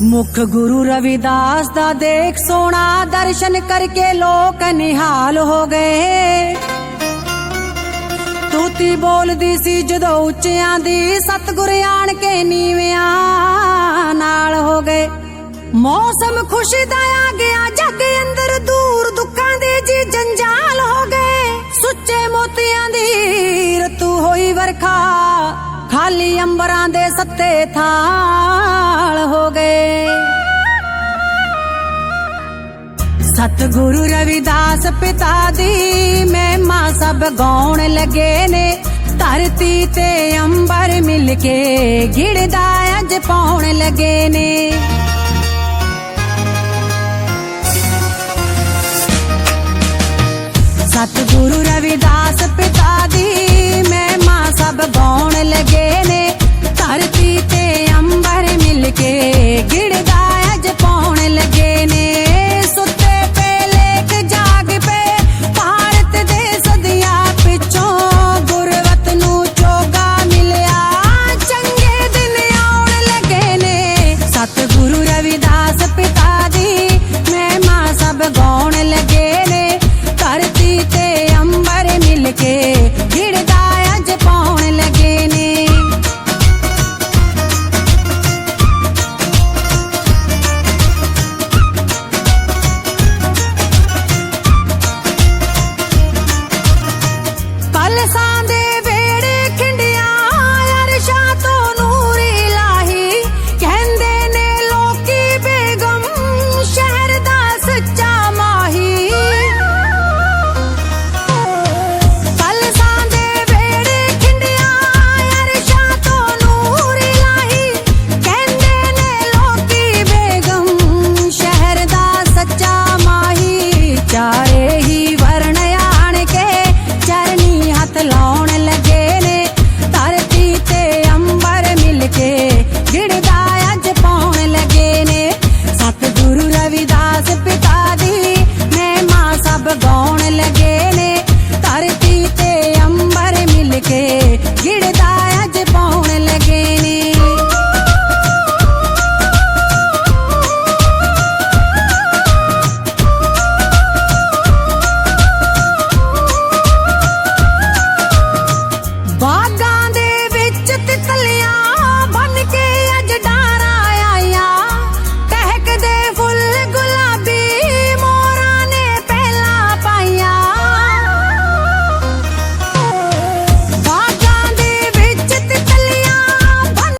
ਮੁਖ ਗੁਰੂ ਰਵਿਦਾਸ ਦਾ ਦੇਖ ਸੋਣਾ ਦਰਸ਼ਨ ਕਰਕੇ ਲੋਕ ਨਿਹਾਲ ਹੋ ਗਏ। ਤੂਤੀ ਬੋਲਦੀ ਸੀ ਜਦੋਂ ਉੱਚਿਆਂ ਦੀ ਸਤਿਗੁਰ ਆਣ ਕੇ ਨੀਵਿਆਂ ਨਾਲ ਹੋ ਗਏ। ਮੌਸਮ ਖੁਸ਼ੀ ਦਾ ਆ ਗਿਆ, ਜੱਗ ਅੰਦਰ ਦੂਰ ਦੁੱਖਾਂ ਦੇ ਜੀ ਜੰਜਾਲ ਖਾਲੀ ਅੰਬਰਾਂ ਦੇ ਸੱਤੇ ਥਾਲ ਹੋ ਗਏ। ਸਤਿਗੁਰੂ ਰਵਿਦਾਸ ਪਿਤਾ ਦੀ ਮਹਿਮਾ ਸਭ ਗਾਉਣ ਲੱਗੇ ਨੇ। ਧਰਤੀ ਤੇ ਅੰਬਰ ਮਿਲ ਕੇ ਗਿੜਦਾ ਅੱਜ ਪਾਉਣ ਲੱਗੇ ਨੇ। ਸਤਿਗੁਰੂ ਰਵਿਦਾਸ